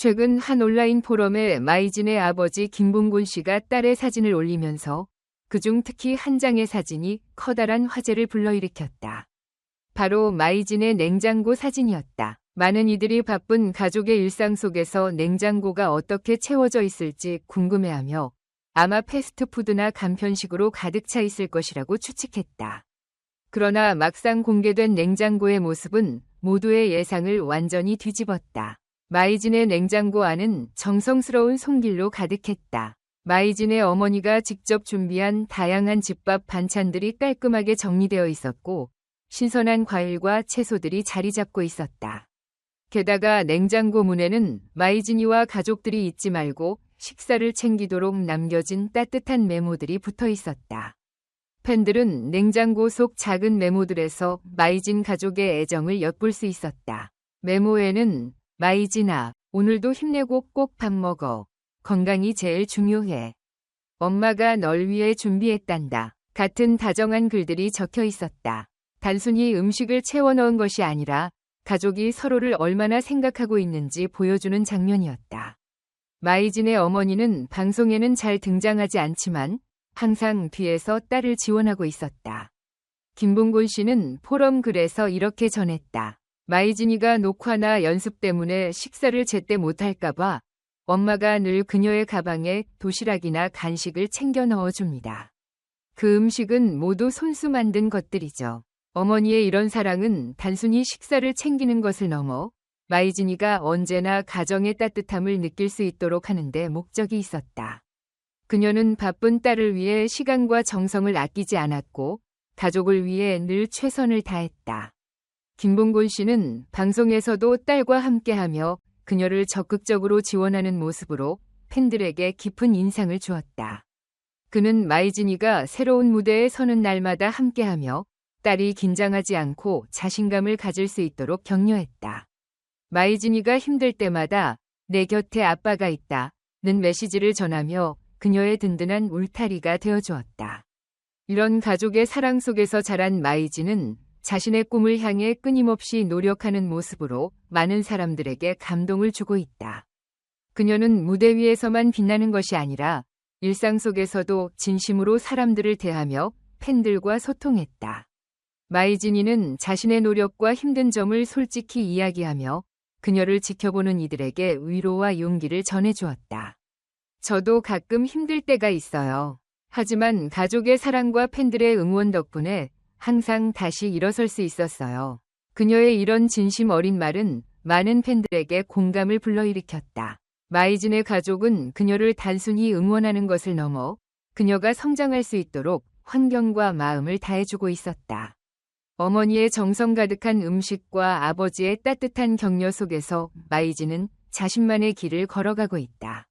최근 한 온라인 포럼에 마이진의 아버지 김봉곤 씨가 딸의 사진을 올리면서 그중 특히 한 장의 사진이 커다란 화제를 불러일으켰다. 바로 마이진의 냉장고 사진이었다. 많은 이들이 바쁜 가족의 일상 속에서 냉장고가 어떻게 채워져 있을지 궁금해하며 아마 패스트푸드나 간편식으로 가득 차 있을 것이라고 추측했다. 그러나 막상 공개된 냉장고의 모습은 모두의 예상을 완전히 뒤집었다. 마이진의 냉장고 안은 정성스러운 손길로 가득했다. 마이진의 어머니가 직접 준비한 다양한 집밥 반찬들이 깔끔하게 정리되어 있었고 신선한 과일과 채소들이 자리 잡고 있었다. 게다가 냉장고 문에는 마이진이와 가족들이 잊지 말고 식사를 챙기도록 남겨진 따뜻한 메모들이 붙어 있었다. 팬들은 냉장고 속 작은 메모들에서 마이진 가족의 애정을 엿볼 수 있었다. 메모에는 마이진아, 오늘도 힘내고 꼭 밥 먹어. 건강이 제일 중요해. 엄마가 널 위해 준비했단다. 같은 다정한 글들이 적혀 있었다. 단순히 음식을 채워 넣은 것이 아니라 가족이 서로를 얼마나 생각하고 있는지 보여주는 장면이었다. 마이진의 어머니는 방송에는 잘 등장하지 않지만 항상 뒤에서 딸을 지원하고 있었다. 김봉곤 씨는 포럼 글에서 이렇게 전했다. 마이진이가 녹화나 연습 때문에 식사를 제때 못할까봐 엄마가 늘 그녀의 가방에 도시락이나 간식을 챙겨 넣어줍니다. 그 음식은 모두 손수 만든 것들이죠. 어머니의 이런 사랑은 단순히 식사를 챙기는 것을 넘어 마이진이가 언제나 가정의 따뜻함을 느낄 수 있도록 하는데 목적이 있었다. 그녀는 바쁜 딸을 위해 시간과 정성을 아끼지 않았고 가족을 위해 늘 최선을 다했다. 김봉곤 씨는 방송에서도 딸과 함께하며 그녀를 적극적으로 지원하는 모습으로 팬들에게 깊은 인상을 주었다. 그는 마이진이가 새로운 무대에 서는 날마다 함께하며 딸이 긴장하지 않고 자신감을 가질 수 있도록 격려했다. 마이진이가 힘들 때마다 내 곁에 아빠가 있다. 는 메시지를 전하며 그녀의 든든한 울타리가 되어주었다. 이런 가족의 사랑 속에서 자란 마이진은 자신의 꿈을 향해 끊임없이 노력하는 모습으로 많은 사람들에게 감동을 주고 있다. 그녀는 무대 위에서만 빛나는 것이 아니라 일상 속에서도 진심으로 사람들을 대하며 팬들과 소통했다. 마이진이는 자신의 노력과 힘든 점을 솔직히 이야기하며 그녀를 지켜보는 이들에게 위로와 용기를 전해주었다. 저도 가끔 힘들 때가 있어요. 하지만 가족의 사랑과 팬들의 응원 덕분에 항상 다시 일어설 수 있었어요. 그녀의 이런 진심 어린 말은 많은 팬들에게 공감을 불러일으켰다. 마이진의 가족은 그녀를 단순히 응원하는 것을 넘어 그녀가 성장할 수 있도록 환경과 마음을 다해주고 있었다. 어머니의 정성 가득한 음식과 아버지의 따뜻한 격려 속에서 마이진은 자신만의 길을 걸어가고 있다.